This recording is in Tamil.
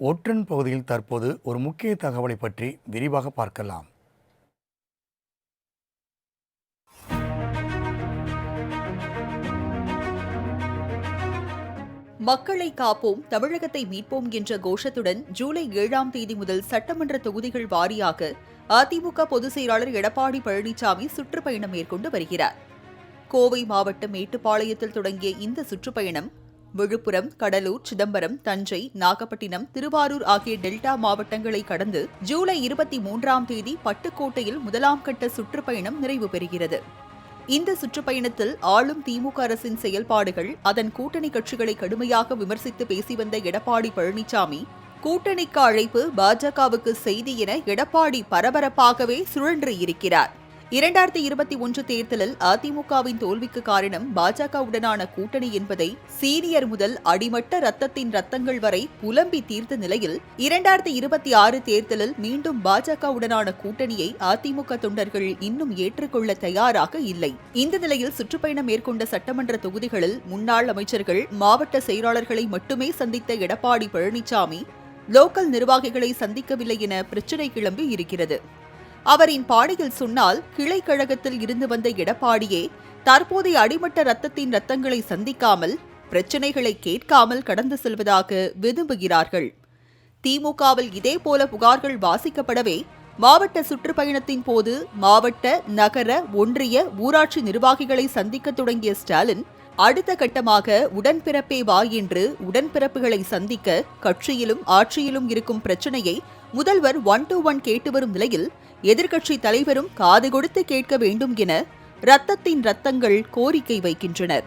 ஒற்றன் பகுதியில் தற்போது ஒரு முக்கிய தகவலை பற்றி விரிவாக பார்க்கலாம். மக்களை காப்போம் தமிழகத்தை மீட்போம் என்ற கோஷத்துடன் ஜூலை ஏழாம் தேதி முதல் சட்டமன்ற தொகுதிகள் வாரியாக அதிமுக பொதுச் செயலாளர் எடப்பாடி பழனிசாமி சுற்றுப்பயணம் மேற்கொண்டு வருகிறார். கோவை மாவட்டம் மேட்டுப்பாளையத்தில் தொடங்கிய இந்த சுற்றுப்பயணம் விழுப்புரம் கடலூர் சிதம்பரம் தஞ்சை நாகப்பட்டினம் திருவாரூர் ஆகிய டெல்டா மாவட்டங்களை கடந்து ஜூலை இருபத்தி மூன்றாம் தேதி பட்டுக்கோட்டையில் முதலாம் கட்ட சுற்றுப்பயணம் நிறைவு பெறுகிறது. இந்த சுற்றுப்பயணத்தில் ஆளும் திமுக அரசின் செயல்பாடுகள் அதன் கூட்டணி கட்சிகளை கடுமையாக விமர்சித்து பேசி வந்த எடப்பாடி பழனிசாமி கூட்டணிக்கு அழைப்பு பாஜகவுக்கு செய்தி என எடப்பாடி பரபரப்பாகவே சுழன்று இருக்கிறார் இரண்டாயிரத்தி இருபத்தி ஒன்று தேர்தலில் அதிமுகவின் தோல்விக்கு காரணம் பாஜகவுடனான கூட்டணி என்பதை சீனியர் முதல் அடிமட்ட ரத்தத்தின் ரத்தங்கள் வரை புலம்பி தீர்த்த நிலையில் இரண்டாயிரத்தி இருபத்தி ஆறு தேர்தலில் மீண்டும் பாஜகவுடனான கூட்டணியை அதிமுக தொண்டர்கள் இன்னும் ஏற்றுக்கொள்ள தயாராக இல்லை. இந்த நிலையில் சுற்றுப்பயணம் மேற்கொண்ட சட்டமன்ற தொகுதிகளில் முன்னாள் அமைச்சர்கள் மாவட்ட செயலாளர்களை மட்டுமே சந்தித்த எடப்பாடி பழனிசாமி லோக்கல் நிர்வாகிகளை சந்திக்கவில்லை என பிரச்சினை கிளம்பி இருக்கிறது. அவரின் பாடையில் சொன்னால் கிளை கழகத்தில் இருந்து வந்த எடப்பாடியே தற்போதைய அடிமட்ட ரத்தத்தின் ரத்தங்களை சந்திக்காமல் பிரச்சனைகளை கேட்காமல் கடந்து செல்வதாக விரும்புகிறார்கள். திமுகவில் இதேபோல புகார்கள் வாசிக்கப்படவே மாவட்ட சுற்றுப்பயணத்தின் போது மாவட்ட நகர ஒன்றிய ஊராட்சி நிர்வாகிகளை சந்திக்க தொடங்கிய ஸ்டாலின் அடுத்த கட்டமாக உடன்பிறப்பே வா என்று உடன்பிறப்புகளை சந்திக்க கட்சியிலும் ஆட்சியிலும் இருக்கும் பிரச்சனையை முதல்வர் ஒன் டு ஒன் கேட்டு வரும் நிலையில் எதிர்க்கட்சி தலைவரும் காது கொடுத்து கேட்க வேண்டும் என ரத்தத்தின் ரத்தங்கள் கோரிக்கை வைக்கின்றனர்.